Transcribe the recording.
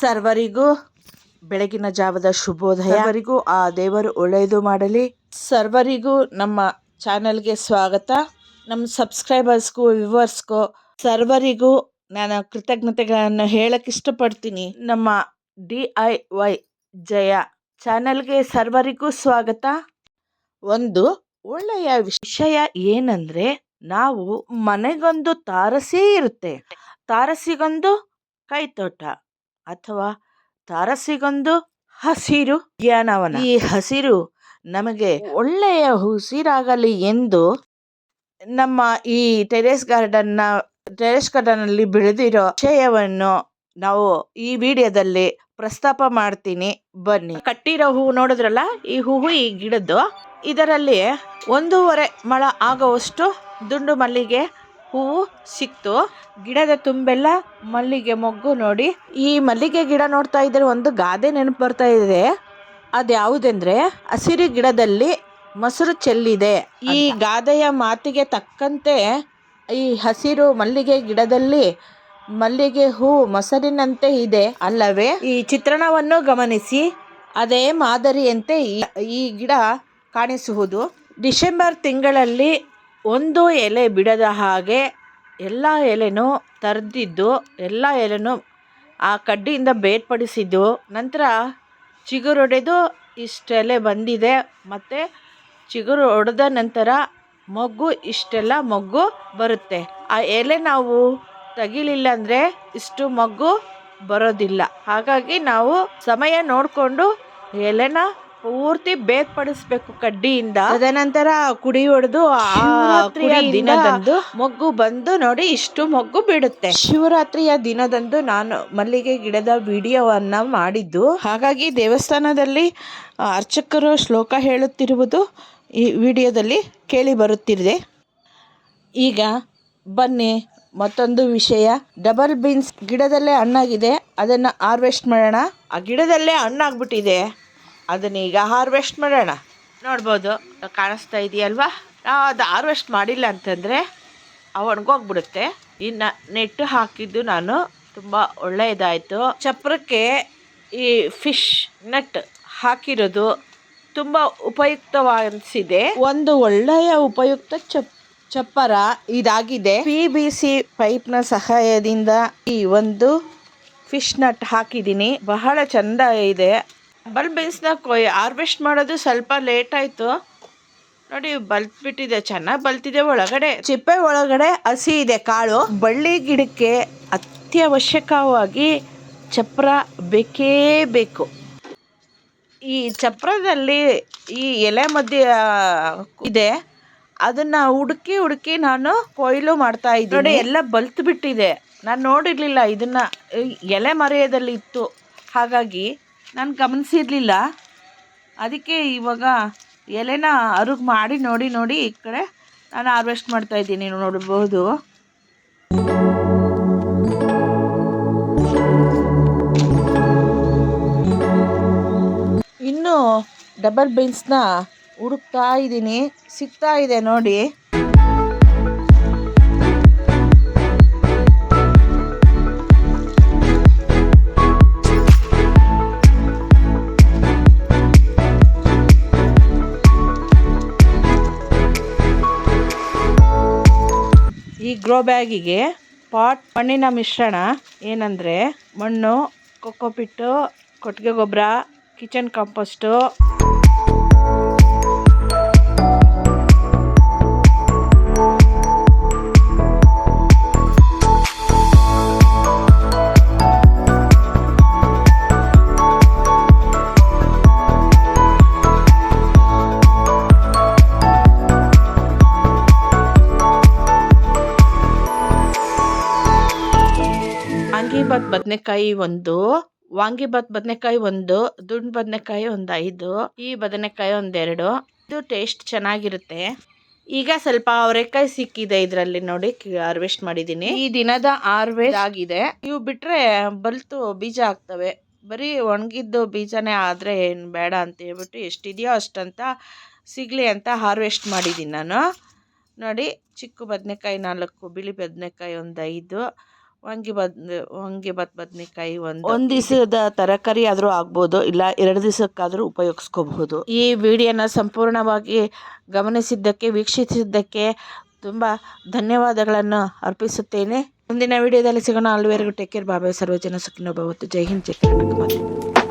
ಸರ್ವರಿಗೂ ಬೆಳಗಿನ ಜಾವದ ಶುಭೋದಯ. ಸರ್ವರಿಗೂ ಆ ದೇವರು ಒಳ್ಳೆಯದು ಮಾಡಲಿ. ಸರ್ವರಿಗೂ ನಮ್ಮ ಚಾನಲ್ಗೆ ಸ್ವಾಗತ. ನಮ್ಮ ಸಬ್ಸ್ಕ್ರೈಬರ್ಸ್ಗೂ ವ್ಯೂವರ್ಸ್ಗೂ ಸರ್ವರಿಗೂ ನಾನು ಕೃತಜ್ಞತೆಗಳನ್ನು ಹೇಳಕ್ಕೆ ಇಷ್ಟಪಡ್ತೀನಿ. ನಮ್ಮ ಡಿ ಐ ವೈ ಜಯ ಚಾನಲ್ಗೆ ಸರ್ವರಿಗೂ ಸ್ವಾಗತ. ಒಂದು ಒಳ್ಳೆಯ ವಿಷಯ ಏನಂದ್ರೆ ನಾವು ಮನೆಗೊಂದು ತಾರಸಿ ಇರುತ್ತೆ. ತಾರಸಿಗೊಂದು ಕೈತೋಟ. ಅಥವಾ ತಾರಸಿಗೊಂದು ಹಸಿರು ಉದ್ಯಾನವನ. ಈ ಹಸಿರು ನಮಗೆ ಒಳ್ಳೆಯ ಉಸಿರಾಗಲಿ ಎಂದು ನಮ್ಮ ಈ ಟೆರೇಸ್ ಗಾರ್ಡನ್ನ ಟೆರೇಸ್ ಗಾರ್ಡನ್ ಅಲ್ಲಿ ಬೆಳೆದಿರೋ ವಿಷಯವನ್ನು ನಾವು ಈ ವಿಡಿಯೋದಲ್ಲಿ ಪ್ರಸ್ತಾಪ ಮಾಡ್ತೀನಿ. ಬನ್ನಿ. ಕಟ್ಟಿರೋ ಹೂವು ನೋಡಿದ್ರಲ್ಲ ಈ ಹೂವು ಈ ಗಿಡದ್ದು. ಇದರಲ್ಲಿ ಒಂದೂವರೆ ಮಳ ಆಗುವಷ್ಟು ದುಂಡು ಮಲ್ಲಿಗೆ ಹೂವು ಸಿಕ್ತು. ಗಿಡದ ತುಂಬೆಲ್ಲ ಮಲ್ಲಿಗೆ ಮೊಗ್ಗು ನೋಡಿ. ಈ ಮಲ್ಲಿಗೆ ಗಿಡ ನೋಡ್ತಾ ಇದ್ರೆ ಒಂದು ಗಾದೆ ನೆನಪು ಬರ್ತಾ ಇದೆ. ಅದು ಯಾವುದೆಂದ್ರೆ ಹಸಿರು ಗಿಡದಲ್ಲಿ ಮೊಸರು ಚೆಲ್ಲಿದೆ. ಈ ಗಾದೆಯ ಮಾತಿಗೆ ತಕ್ಕಂತೆ ಈ ಹಸಿರು ಮಲ್ಲಿಗೆ ಗಿಡದಲ್ಲಿ ಮಲ್ಲಿಗೆ ಹೂ ಮೊಸರಿನಂತೆ ಇದೆ. ಅಲ್ಲವೇ? ಈ ಚಿತ್ರಣವನ್ನು ಗಮನಿಸಿ. ಅದೇ ಮಾದರಿಯಂತೆ ಈ- ಈ ಗಿಡ ಕಾಣಿಸುವುದು. ಡಿಸೆಂಬರ್ ತಿಂಗಳಲ್ಲಿ ಒಂದು ಎಲೆ ಬಿಡದ ಹಾಗೆ ಎಲ್ಲ ಎಲೆನೂ ತರ್ದಿದ್ದು, ಎಲ್ಲ ಎಲೆನೂ ಆ ಕಡ್ಡಿಯಿಂದ ಬೇರ್ಪಡಿಸಿದ್ದು. ನಂತರ ಚಿಗುರೊಡೆದು ಇಷ್ಟೆಲೆ ಬಂದಿದೆ. ಮತ್ತು ಚಿಗುರು ಒಡೆದ ನಂತರ ಮೊಗ್ಗು, ಇಷ್ಟೆಲ್ಲ ಮೊಗ್ಗು ಬರುತ್ತೆ. ಆ ಎಲೆ ನಾವು ತೆಗಿಲಿಲ್ಲ ಅಂದರೆ ಇಷ್ಟು ಮೊಗ್ಗು ಬರೋದಿಲ್ಲ. ಹಾಗಾಗಿ ನಾವು ಸಮಯ ನೋಡಿಕೊಂಡು ಎಲೆನ ಪೂರ್ತಿ ಬೇರ್ಪಡಿಸ್ಬೇಕು ಕಡ್ಡಿಯಿಂದ. ತದನಂತರ ಕುಡಿ ಹೊಡೆದು ದಿನದಂದು ಮೊಗ್ಗು ಬಂದು ನೋಡಿ ಇಷ್ಟು ಮೊಗ್ಗು ಬಿಡುತ್ತೆ ಶಿವರಾತ್ರಿಯ ದಿನದಂದು ನಾನು ಮಲ್ಲಿಗೆ ಗಿಡದ ವಿಡಿಯೋವನ್ನ ಮಾಡಿದ್ದು. ಹಾಗಾಗಿ ದೇವಸ್ಥಾನದಲ್ಲಿ ಅರ್ಚಕರು ಶ್ಲೋಕ ಹೇಳುತ್ತಿರುವುದು ಈ ವಿಡಿಯೋದಲ್ಲಿ ಕೇಳಿ ಬರುತ್ತಿದೆ. ಈಗ ಬನ್ನಿ ಮತ್ತೊಂದು ವಿಷಯ. ಡಬಲ್ ಬೀನ್ಸ್ ಗಿಡದಲ್ಲೇ ಹಣ್ಣಾಗಿದೆ. ಅದನ್ನು ಹಾರ್ವೆಸ್ಟ್ ಮಾಡೋಣ. ಆ ಗಿಡದಲ್ಲೇ ಹಣ್ಣಾಗ್ಬಿಟ್ಟಿದೆ. ಅದನ್ನ ಈಗ ಹಾರ್ವೆಸ್ಟ್ ಮಾಡೋಣ. ನೋಡ್ಬೋದು ಕಾಣಿಸ್ತಾ ಇದೆಯಲ್ವಾ? ನಾವು ಅದು ಹಾರ್ವೆಸ್ಟ್ ಮಾಡಿಲ್ಲ ಅಂತಂದರೆ ಒಣಗೋಗ್ಬಿಡುತ್ತೆ ಇನ್ನು ನೆಟ್ಟು ಹಾಕಿದ್ದು ನಾನು, ತುಂಬ ಒಳ್ಳೆಯದಾಯಿತು ಚಪ್ರಕ್ಕೆ ಈ ಫಿಶ್ ನಟ್ ಹಾಕಿರೋದು ತುಂಬ ಉಪಯುಕ್ತವಾನಿಸಿದೆ. ಒಂದು ಒಳ್ಳೆಯ ಉಪಯುಕ್ತ ಚಪ್, ಚಪ್ಪರ ಇದಾಗಿದೆ. ಪಿ ಬಿ ಸಿ ಪೈಪ್ನ ಸಹಾಯದಿಂದ ಈ ಒಂದು ಫಿಶ್ ನಟ್ ಹಾಕಿದ್ದೀನಿ. ಬಹಳ ಚಂದ ಇದೆ. ಬಲ್ ಬೀನ್ಸ್ನ ಕೊಯ್ ಹಾರ್ವೆಸ್ಟ್ ಮಾಡೋದು ಸ್ವಲ್ಪ ಲೇಟ್ ಆಯಿತು. ನೋಡಿ ಬಲ್ತ್ಬಿಟ್ಟಿದೆ ಚೆನ್ನಾಗಿ ಬಲ್ತಿದೆ ಒಳಗಡೆ. ಚಿಪ್ಪೆ ಒಳಗಡೆ ಹಸಿ ಇದೆ ಕಾಳು. ಬಳ್ಳಿ ಗಿಡಕ್ಕೆ ಅತ್ಯವಶ್ಯಕವಾಗಿ ಚಪ್ರ ಬೇಕೇ ಬೇಕು. ಈ ಚಪ್ರದಲ್ಲಿ ಈ ಎಲೆ ಮಧ್ಯ ಇದೆ. ಅದನ್ನ ಹುಡುಕಿ ಹುಡುಕಿ ನಾನು ಕೊಯ್ಲು ಮಾಡ್ತಾ ಇದ್ದೀನಿ. ನೋಡಿ ಎಲ್ಲ ಬಲ್ತು ಬಿಟ್ಟಿದೆ. ನಾನು ನೋಡಿರ್ಲಿಲ್ಲ ಇದನ್ನ. ಎಲೆ ಮರೆಯದಲ್ಲಿ ಇತ್ತು. ಹಾಗಾಗಿ ನಾನು ಗಮನಿಸಿರಲಿಲ್ಲ. ಅದಕ್ಕೆ ಇವಾಗ ಎಲೆನ ಅರುಗ್ ಮಾಡಿ, ನೋಡಿ ನೋಡಿ ಈ ಕಡೆ ನಾನು ಹಾರ್ವೆಸ್ಟ್ ಮಾಡ್ತಾ ಇದ್ದೀನಿ ನೋಡ್ಬೋದು. ಇನ್ನು ಡಬಲ್ ಬೀನ್ಸ್ನ ಹುಡುಕ್ತಾ ಇದ್ದೀನಿ. ಸಿಗ್ತಾ ಇದೆ ನೋಡಿ. ಈ ಗ್ರೋ ಬ್ಯಾಗಿಗೆ ಪಾಟ್ ಮಣ್ಣಿನ ಮಿಶ್ರಣ ಏನಂದರೆ ಮಣ್ಣು ಕೊಕ್ಕೋಪಿಟ್ಟು ಕೊಟ್ಟಿಗೆ ಗೊಬ್ಬರ ಕಿಚನ್ ಕಾಂಪೋಸ್ಟು ವಾಂಗಿಬಾತ್ ಬದನೆಕಾಯಿ ಒಂದು, ವಾಂಗಿಬಾತ್ ಬದನೆಕಾಯಿ ಒಂದು ದುಂಡ್ ಬದನೆಕಾಯಿ ಒಂದು ಐದು, ಈ ಬದನೆಕಾಯಿ ಒಂದೆರಡು ಇದು ಟೇಸ್ಟ್ ಚೆನ್ನಾಗಿರುತ್ತೆ. ಈಗ ಸ್ವಲ್ಪ ಅವರೆಕಾಯಿ ಸಿಕ್ಕಿದೆ ಇದರಲ್ಲಿ ನೋಡಿ ಹಾರ್ವೆಸ್ಟ್ ಮಾಡಿದ್ದೀನಿ. ಈ ದಿನದ ಹಾರ್ವೆಸ್ಟ್ ಆಗಿದೆ. ಇವು ಬಿಟ್ರೆ ಬಲ್ತು ಬೀಜ ಆಗ್ತವೆ. ಬರೀ ಒಣಗಿದ್ದು ಬೀಜನೇ ಆದರೆ ಏನು ಬೇಡ ಅಂತ ಹೇಳ್ಬಿಟ್ಟು ಎಷ್ಟಿದೆಯೋ ಅಷ್ಟಂತ ಸಿಗಲಿ ಅಂತ ಹಾರ್ವೆಸ್ಟ್ ಮಾಡಿದ್ದೀನಿ ನಾನು. ನೋಡಿ, ಚಿಕ್ಕ ಬದನೆಕಾಯಿ ನಾಲ್ಕು, ಬಿಳಿ ಬದನೆಕಾಯಿ ಒಂದು ಐದು. ವಾಂಗಿಬಾತ್ ಬದ್ ಬದ್ನೆಕಾಯಿ ಒಂದು. ಒಂದು ದಿವಸದ ತರಕಾರಿ ಆದರೂ ಆಗ್ಬೋದು ಇಲ್ಲ ಎರಡು ದಿವಸಕ್ಕಾದರೂ ಉಪಯೋಗಿಸ್ಕೋಬಹುದು. ಈ ವಿಡಿಯೋನ ಸಂಪೂರ್ಣವಾಗಿ ಗಮನಿಸಿದ್ದಕ್ಕೆ ವೀಕ್ಷಿಸಿದ್ದಕ್ಕೆ ತುಂಬ ಧನ್ಯವಾದಗಳನ್ನು ಅರ್ಪಿಸುತ್ತೇನೆ. ಮುಂದಿನ ವಿಡಿಯೋದಲ್ಲಿ ಸಿಗೋಣ. ಅಲ್ಲಿವರೆಗೂ ಟೇಕ್ ಕೇರ್ ಬಾಬಾ ಸರ್ವಜನ ಸುಖಿನೋ ಭವತ್ತು ಜೈ ಹಿಂದ್ ಜೈ ಕರ್ನಾಟಕ ಮಾತೆ.